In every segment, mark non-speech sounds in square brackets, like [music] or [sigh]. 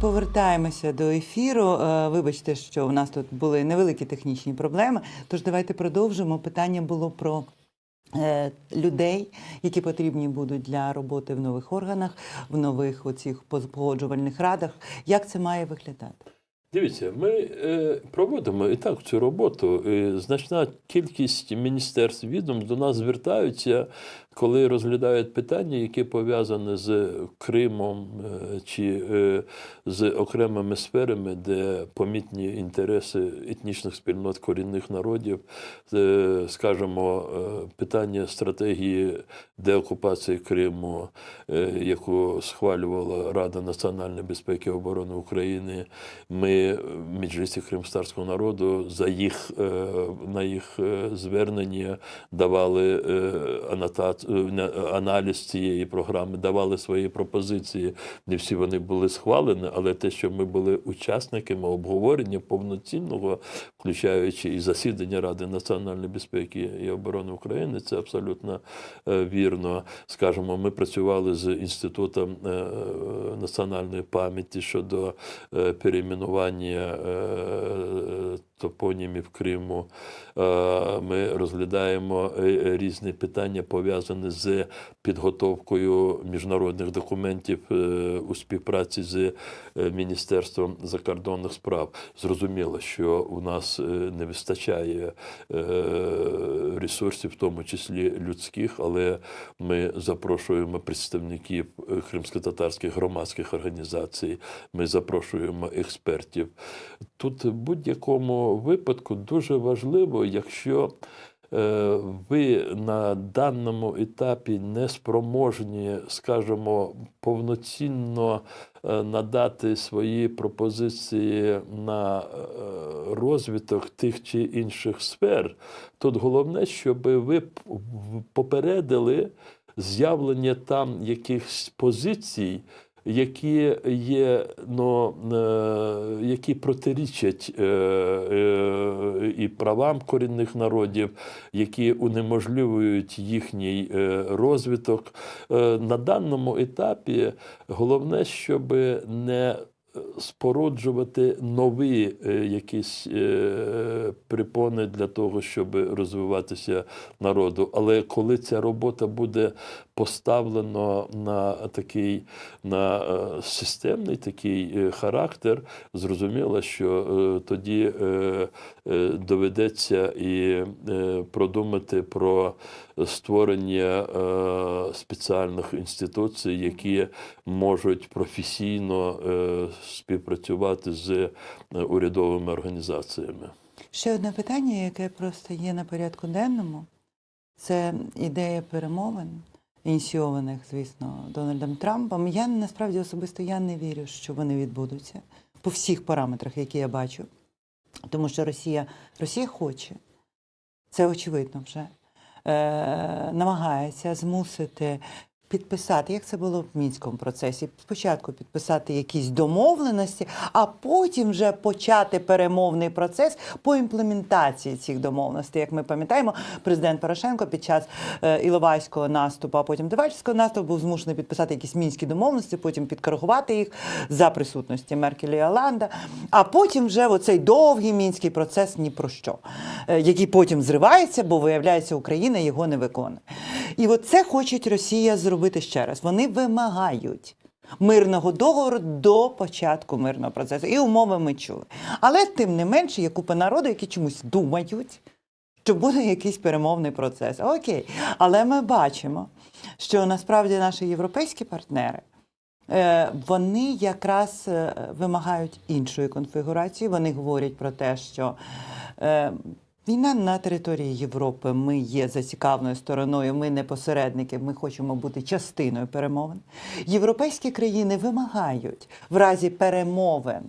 повертаємося до ефіру. Е, Вибачте, що у нас тут були невеликі технічні проблеми. Тож давайте продовжимо. Питання було про е, людей, які потрібні будуть для роботи в нових органах, в нових оцих погоджувальних радах. Як це має виглядати? Дивіться, ми е, проводимо і так цю роботу. Значна кількість міністерств відомств до нас звертаються, коли розглядають питання, які пов'язані з Кримом е, чи е, з окремими сферами, де помітні інтереси етнічних спільнот корінних народів, е, скажімо, питання стратегії деокупації Криму, яку схвалювала Рада національної безпеки і оборони України. Ми Меджлісі кримстарського народу за їх на їх звернення давали е, анотат, е, аналіз цієї програми, давали свої пропозиції. Не всі вони були схвалені, але те, що ми були учасниками обговорення повноцінного, включаючи і засідання Ради національної безпеки і оборони України, це абсолютно е, вірно. Скажімо, ми працювали з інститутом е, національної пам'яті щодо перейменування топонімів Криму. Е, Ми розглядаємо е, різні питання пов'язані з підготовкою міжнародних документів е, у співпраці з Міністерством закордонних справ. Зрозуміло, що у нас не вистачає ресурсів, в тому числі людських, але ми запрошуємо представників кримсько-татарських громадських організацій, ми запрошуємо експертів. Тут в випадку дуже важливо, якщо е, ви на даному етапі не спроможні, скажімо, повноцінно е, надати свої пропозиції на е, розвиток тих чи інших сфер, тут головне, щоб ви попередили з'явлення там якихось позицій, які є, ну, які протирічать е, е, і правам корінних народів, які унеможливують їхній е, розвиток. Е, На даному етапі головне, щоб не споруджувати нові е, якісь е, припони для того, щоб розвиватися народу. Але коли ця робота буде поставлено на такий на е, системний такий е, характер, зрозуміло, що е, тоді доведеться і продумати про створення спеціальних інституцій, які можуть професійно співпрацювати з урядовими організаціями. Ще одне питання, яке просто є на порядку денному, це ідея перемовин, ініційованих, звісно, Дональдом Трампом. Я насправді особисто я не вірю, що вони відбудуться по всіх параметрах, які я бачу. Тому що Росія, Росія хоче, це очевидно вже, е, намагається змусити підписати, як це було в мінському процесі, спочатку підписати якісь домовленості, а потім вже почати перемовний процес по імплементації цих домовленостей. Як ми пам'ятаємо, президент Порошенко під час е, Іловайського наступу, а потім Девальського наступу був змушений підписати якісь мінські домовленості, потім підкоригувати їх за присутності Меркелі і Оланда. А потім вже оцей довгий мінський процес ні про що, е, який потім зривається, бо виявляється, Україна його не виконує. І от це хочуть Росія зробити ще раз. Вони вимагають. Мирного договору до початку мирного процесу. І умови ми чули. Але тим не менше є купа народу, які чомусь думають, що буде якийсь перемовний процес. Окей. Але ми бачимо, що насправді наші європейські партнери. е, Вони якраз е, вимагають іншої конфігурації. Вони говорять про те, що е, війна на території Європи. Ми є зацікавленою стороною, ми не посередники, ми хочемо бути частиною перемовин. Європейські країни вимагають в разі перемовин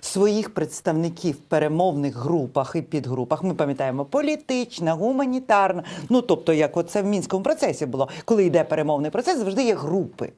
своїх представників в перемовних групах і підгрупах. Ми пам'ятаємо політична, гуманітарна. Ну тобто, як оце в мінському процесі було, коли йде перемовний процес, завжди є групи.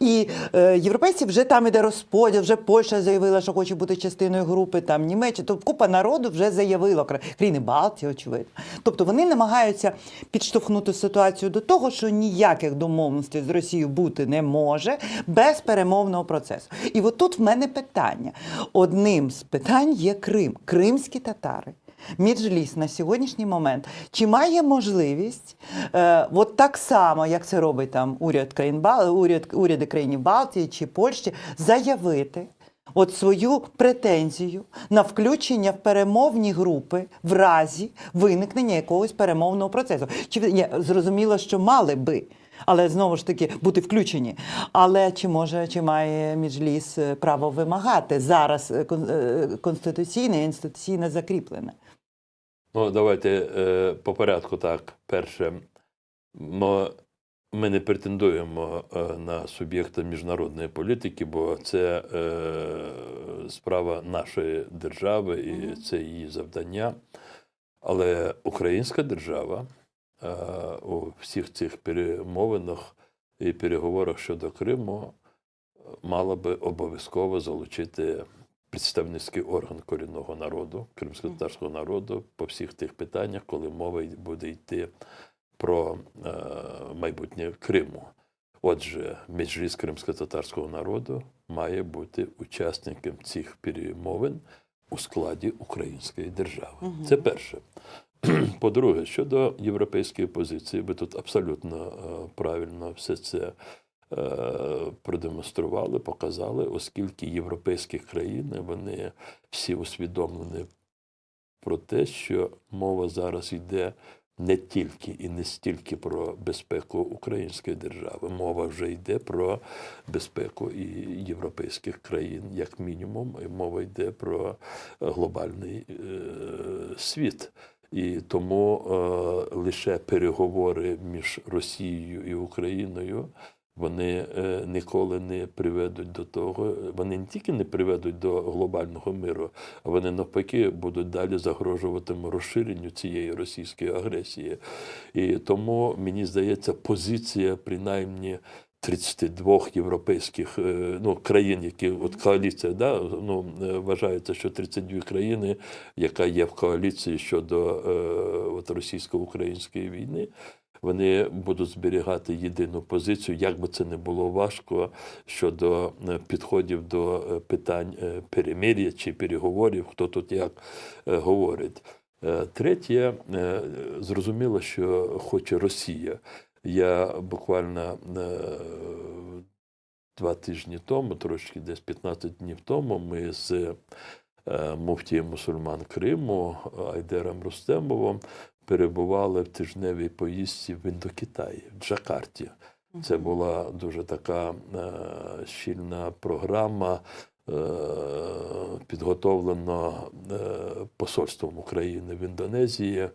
І е, європейці вже там іде розподіл, вже Польща заявила, що хоче бути частиною групи, там Німеччина, тобто купа народу вже заявила, кра- країни Балтії, очевидно. Тобто вони намагаються підштовхнути ситуацію до того, що ніяких домовленостей з Росією бути не може без перемовного процесу. І от тут в мене питання. Одним з питань є Крим, кримські татари. Меджліс на сьогоднішній момент чи має можливість, е, от так само, як це робить там уряд країн уряд, уряди країн Балтії чи Польщі, заявити от свою претензію на включення в перемовні групи в разі виникнення якогось перемовного процесу? Чи ні, зрозуміло, що мали би. Але знову ж таки бути включені. Але чи може чи має Меджліс е, право вимагати зараз е, е, конституційне і інституційне закріплене? Ну, давайте е, по порядку так. Перше, ми, ми не претендуємо е, на суб'єкта міжнародної політики, бо це е, справа нашої держави і це її завдання. Але українська держава е, у всіх цих перемовинах і переговорах щодо Криму мала би обов'язково залучити представницький орган корінного народу, кримськотатарського народу по всіх тих питаннях, коли мова буде йти про е, майбутнє Криму. Отже, Меджліс кримсько-татарського народу має бути учасником цих перемовин у складі української держави. Мгм. Це перше. [clears throat] По-друге, щодо європейської позиції, ви тут абсолютно е, правильно все це продемонстрували, показали, оскільки європейські країни вони всі усвідомлені про те, що мова зараз йде не тільки і не стільки про безпеку української держави, мова вже йде про безпеку і європейських країн, як мінімум, і мова йде про е, глобальний е, світ. І тому е, лише переговори між Росією і Україною вони е, ніколи не приведуть до того, вони не тільки не приведуть до глобального миру, а вони навпаки будуть далі загрожувати розширенню цієї російської агресії. І тому мені здається, позиція принаймні. 32 європейських е, ну, країн, які от коаліція, да, ну, е, вважається, що 32 країни, яка є в коаліції щодо е, от російсько-української війни, вони будуть зберігати єдину позицію, як би це не було важко щодо е, підходів до е, питань е, перемир'я чи переговорів, хто тут як говорить. Третє, зрозуміло, що хоче Росія. Я буквально два тижні тому, трошки десь 15 днів тому, ми з муфтієм мусульман Криму Айдером Рустемовим перебували в тижневій поїздці в Індокитаї, в Джакарті. Це була дуже така е, щільна програма, е, підготовлена е, посольством України в Індонезії.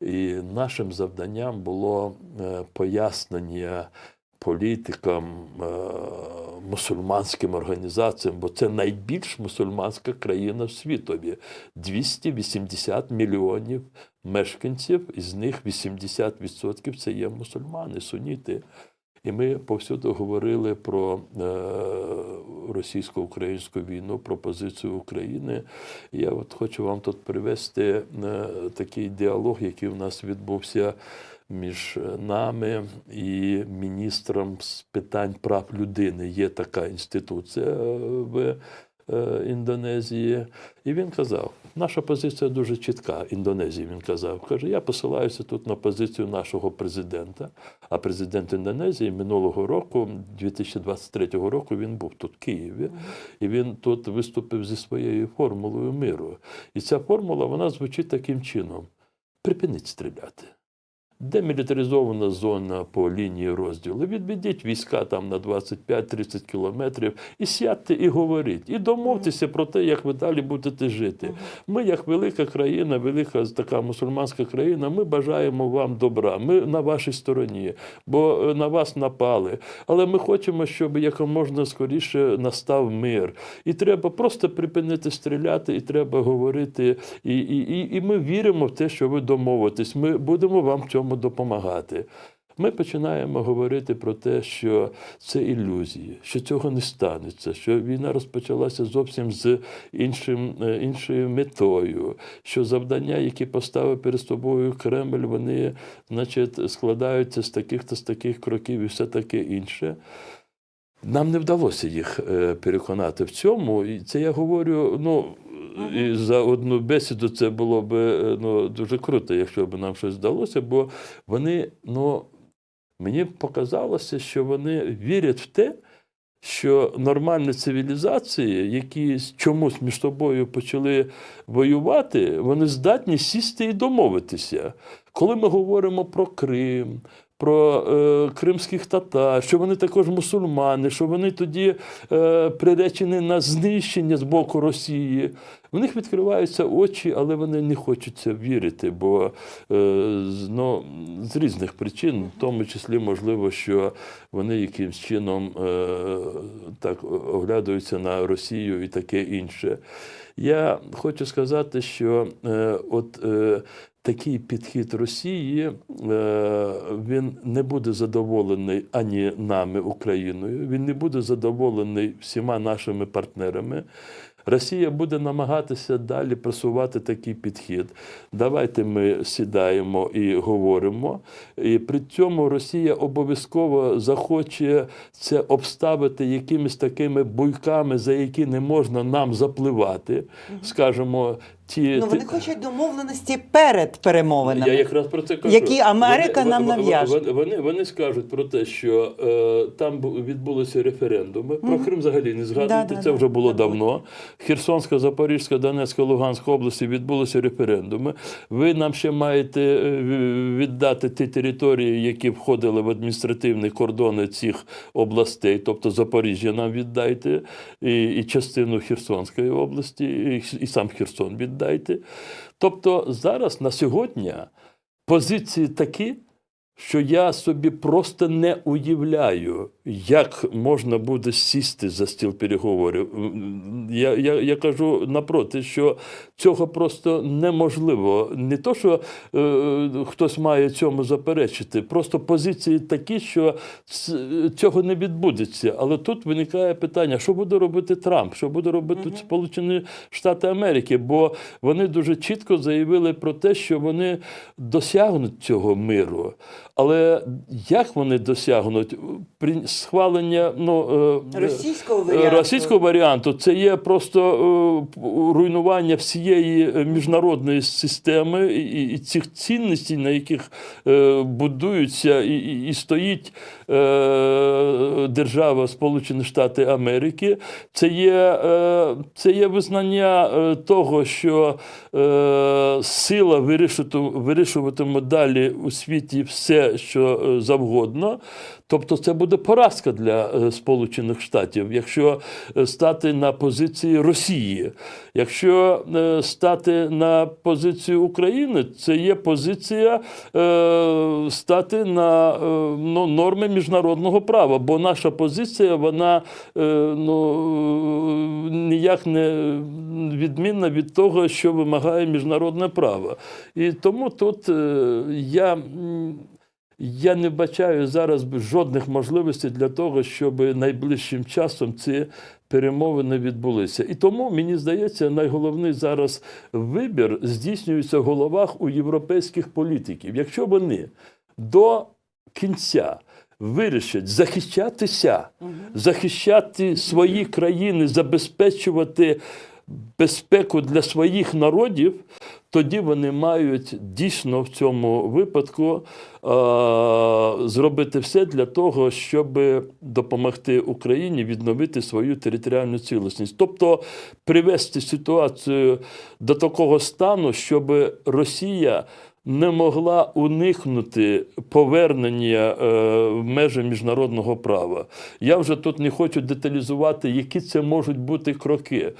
І нашим завданням було пояснення політикам, е, мусульманським організаціям, бо це найбільш мусульманська країна в світові. 280 мільйонів мешканців, із них 80% це є мусульмани, суніти. І ми повсюди говорили про е, російсько-українську війну, про позицію України. Я от хочу вам тут привести е, такий діалог, який у нас відбувся між нами і міністром з питань прав людини. Є така інституція е, в е, Індонезії. І він казав: наша позиція дуже чітка. Індонезії він казав. Каже, я посилаюся тут на позицію нашого президента. А президент Індонезії минулого року, 2023 року, він був тут, в Києві, і він тут виступив зі своєю формулою миру. І ця формула вона звучить таким чином: припиніть стріляти. Демілітаризована зона по лінії розділу. Відведіть війська там на 25-30 кілометрів і сядьте і говоріть. І домовтеся про те, як ви далі будете жити. Ми, як велика країна, велика така мусульманська країна, ми бажаємо вам добра. Ми на вашій стороні, бо е, на вас напали. Але ми хочемо, щоб якомога скоріше настав мир. І треба просто припинити стріляти, і треба говорити. І, і, і, і ми віримо в те, що ви домовитесь. Ми будемо вам в цьому допомагати. ми починаємо говорити про те, що це ілюзії, що цього не станеться, що війна розпочалася зовсім з іншим, е, іншою метою, що завдання, які поставив перед собою Кремль, вони значить, складаються з таких-то з таких кроків і все таке інше. Нам не вдалося їх е, переконати в цьому. І це я говорю, ну. І за одну бесіду це було б е, ну, дуже круто, якщо б нам щось вдалося, бо вони, ну, мені показалося, що вони вірять в те, що нормальні цивілізації, які чомусь між собою почали воювати, вони здатні сісти і домовитися. Коли ми говоримо про Крим, про е, кримських татар, що вони також мусульмани, що вони тоді е, приречені на знищення з боку Росії. В них відкриваються очі, але вони не хочуть це вірити, бо е, ну, з різних причин, в тому числі, можливо, що вони якимсь чином е, так оглядаються на Росію і таке інше. Я хочу сказати, що е, от е, такий підхід Росії е, він не буде задоволений ані нами, Україною, він не буде задоволений всіма нашими партнерами. Росія буде намагатися далі просувати такий підхід. Давайте ми сідаємо і говоримо. І при цьому Росія обов'язково захоче це обставити якимись такими буйками, за які не можна нам запливати. Скажімо, ті Ну вони хочуть домовленості перед перемовинами. я якраз про це кажу. Які Америка нам вони, нав'яже. Вони, вони, вони скажуть про те, що е, там відбулися референдуми. Про Крим взагалі не згадуйте, Да, да, це да, вже було забудьте. давно. Херсонська, Запорізька, Донецька, Луганська області відбулися референдуми. Ви нам ще маєте е, віддати ті території, які входили в адміністративні кордони цих областей, тобто Запоріжжя нам віддайте, і, і частину Херсонської області, і, і сам Херсон віддайте. Тобто зараз на сьогодні позиції такі, що я собі просто не уявляю, як можна буде сісти за стіл переговорів. Я, я, я кажу напроти, що цього просто неможливо. Не то, що е, хтось має цьому заперечити, просто позиції такі, що цього не відбудеться. Але тут виникає питання, що буде робити Трамп, що буде робити тут Сполучені Штати Америки, бо вони дуже чітко заявили про те, що вони досягнуть цього миру. Але як вони досягнуть? Схвалення ну, е, Російського е, варіанту. російського варіанту це є просто е, руйнування всієї е, міжнародної системи і, цих цінностей, на яких е, будуються і, стоїть е, держава Сполучені Штати Америки. Це є, е, це є визнання е, того, що е, сила вирішувати, вирішуватиме далі у світі все, що е, завгодно. Тобто це буде поразка для е, Сполучених Штатів, якщо е, стати на позиції Росії. Якщо е, стати на позицію України, це є позиція стати на ну, норми міжнародного права, бо наша позиція вона ну, ніяк не відмінна від того, що вимагає міжнародне право. І тому тут я. Я не бачаю зараз жодних можливостей для того, щоб найближчим часом ці перемовини відбулися. І тому мені здається, найголовний зараз вибір здійснюється в головах у європейських політиків. Якщо вони до кінця вирішать захищатися, захищати свої країни, забезпечувати безпеку для своїх народів, тоді вони мають дійсно в цьому випадку е, зробити все для того, щоб допомогти Україні відновити свою територіальну цілісність. Тобто привести ситуацію до такого стану, щоб Росія не могла уникнути повернення е, в межі міжнародного права. Я вже тут не хочу деталізувати, які це можуть бути кроки.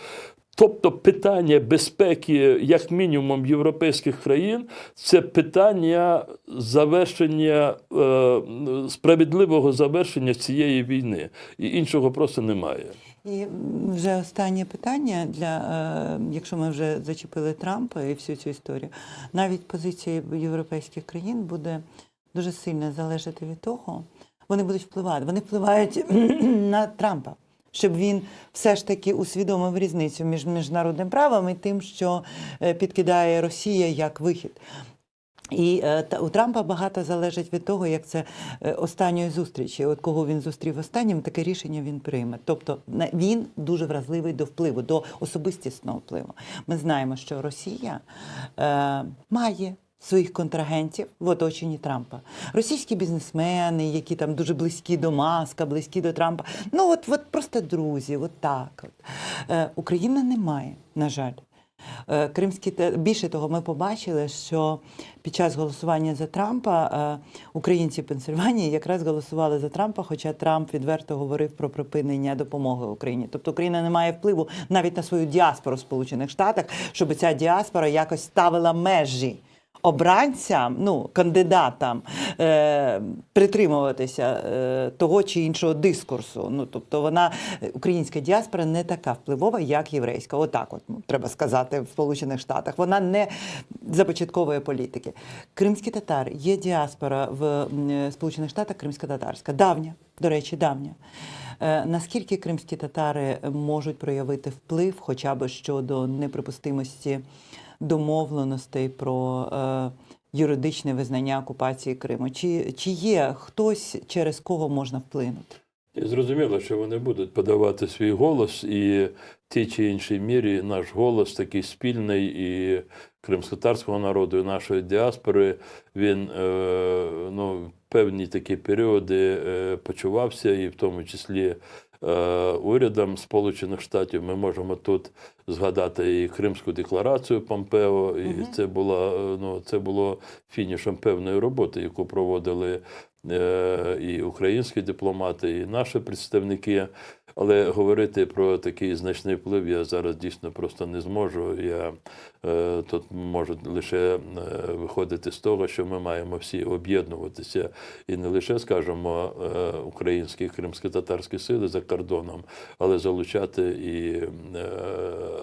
Тобто питання безпеки, як мінімум, європейських країн, це питання завершення е, справедливого завершення цієї війни. І іншого просто немає. І вже останнє питання для е, якщо ми вже зачепили Трампа і всю цю історію, навіть позиція європейських країн буде дуже сильно залежати від того, вони будуть впливати. Вони впливають [clears throat] на Трампа, щоб він все ж таки усвідомив різницю між міжнародним правом і тим, що е, підкидає Росія як вихід. І е, та, у Трампа багато залежить від того, як це е, останньої зустрічі. От кого він зустрів останнім, таке рішення він прийме. Тобто на- він дуже вразливий до впливу, до особистісного впливу. Ми знаємо, що Росія е, має. Своїх контрагентів в оточенні Трампа, російські бізнесмени, які там дуже близькі до Маска, близькі до Трампа. Ну от, от просто друзі, от так. От. Е, Україна не має, на жаль. Е, Кримські більше того, ми побачили, що під час голосування за Трампа е, українці Пенсильванії якраз голосували за Трампа, хоча Трамп відверто говорив про припинення допомоги Україні. Тобто Україна не має впливу навіть на свою діаспору в Сполучених Штатах, щоб ця діаспора якось ставила межі. Обранцям, ну кандидатам е, притримуватися е, того чи іншого дискурсу. Ну тобто вона українська діаспора не така впливова, як єврейська. Отак, от ну, треба сказати, в Сполучених Штатах. Вона не започатковує політики. Кримські татари є діаспора в е, Сполучених Штатах, кримсько-татарська, давня, до речі, давня. Е, Наскільки кримські татари можуть проявити вплив, хоча б щодо неприпустимості домовленостей про е, юридичне визнання окупації Криму? Чи, чи є хтось, через кого можна вплинути? Зрозуміло, що вони будуть подавати свій голос, і в тій чи іншій мірі наш голос такий спільний і кримськотарського народу, і нашої діаспори, він е, ну, в певні такі періоди е, почувався, і в тому числі урядом Сполучених Штатів. Ми можемо тут згадати і Кримську декларацію Помпео, і це була е, ну, це було фінішем певної роботи, яку проводили е, і українські дипломати, і наші представники. Але говорити про такий значний вплив я зараз дійсно просто не зможу. Я е, тут можу лише е, виходити з того, що ми маємо всі об'єднуватися і не лише, скажімо, е, українські кримсько-татарські сили за кордоном, але залучати і е,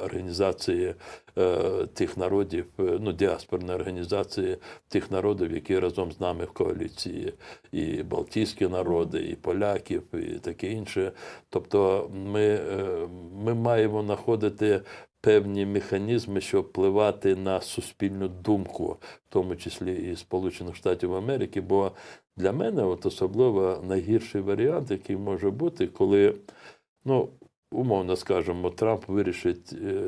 організації е, тих народів, е, ну діаспорні організації тих народів, які разом з нами в коаліції, і Балтійські народи, і поляків, і таке інше. Тобто ми, е, ми маємо знаходити певні механізми, щоб впливати на суспільну думку, в тому числі і Сполучених Штатів Америки. Бо для мене от особливо найгірший варіант, який може бути, коли, ну, умовно скажемо, Трамп вирішить е,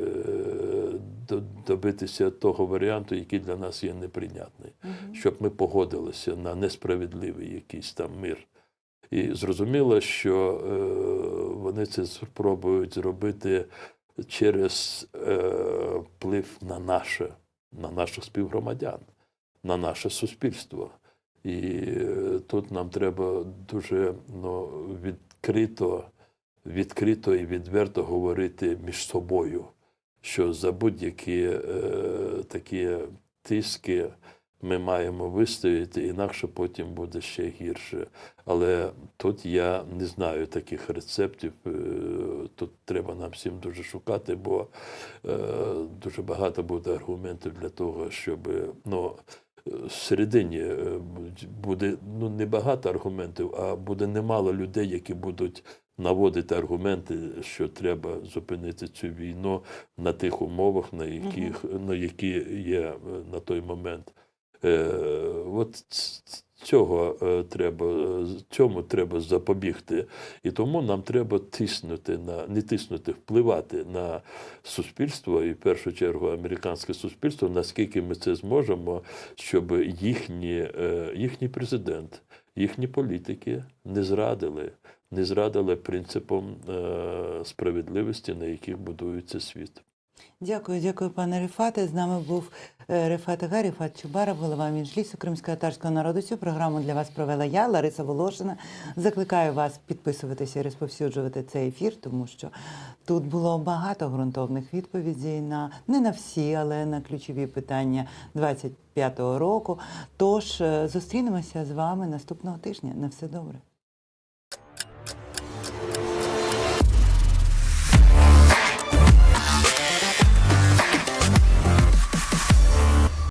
добитися того варіанту, який для нас є неприйнятний, щоб ми погодилися на несправедливий якийсь там мир. І зрозуміло, що е, вони це спробують зробити через е, вплив на наше, на наших співгромадян, на наше суспільство. І тут нам треба дуже ну, відкрито, відкрито і відверто говорити між собою, що за будь-які е, такі тиски ми маємо вистояти, інакше потім буде ще гірше. Але тут я не знаю таких рецептів. е, Тут треба нам всім дуже шукати, бо е, дуже багато буде аргументів для того, щоб ну, всередині е, буде ну, не багато аргументів, а буде немало людей, які будуть наводити аргументи, що треба зупинити цю війну на тих умовах, на яких на які є е, на той момент. Е, от цього е, треба, цьому треба запобігти. І тому нам треба тиснути на не тиснути, впливати на суспільство, і в першу чергу американське суспільство, наскільки ми це зможемо, щоб їхні, е, їхній президент, їхні політики не зрадили, не зрадили принципам е, справедливості, на яких будується світ. Дякую, дякую, пане Рифате. З нами був е, Рифат Ага, Рифат Чубаров, голова Мінжлісу Кримсько-татарського народу. Цю програму для вас провела я, Лариса Волошина. Закликаю вас підписуватися і розповсюджувати цей ефір, тому що тут було багато ґрунтовних відповідей на не на всі, але на ключові питання 25-го року. Тож е, зустрінемося з вами наступного тижня. На все добре.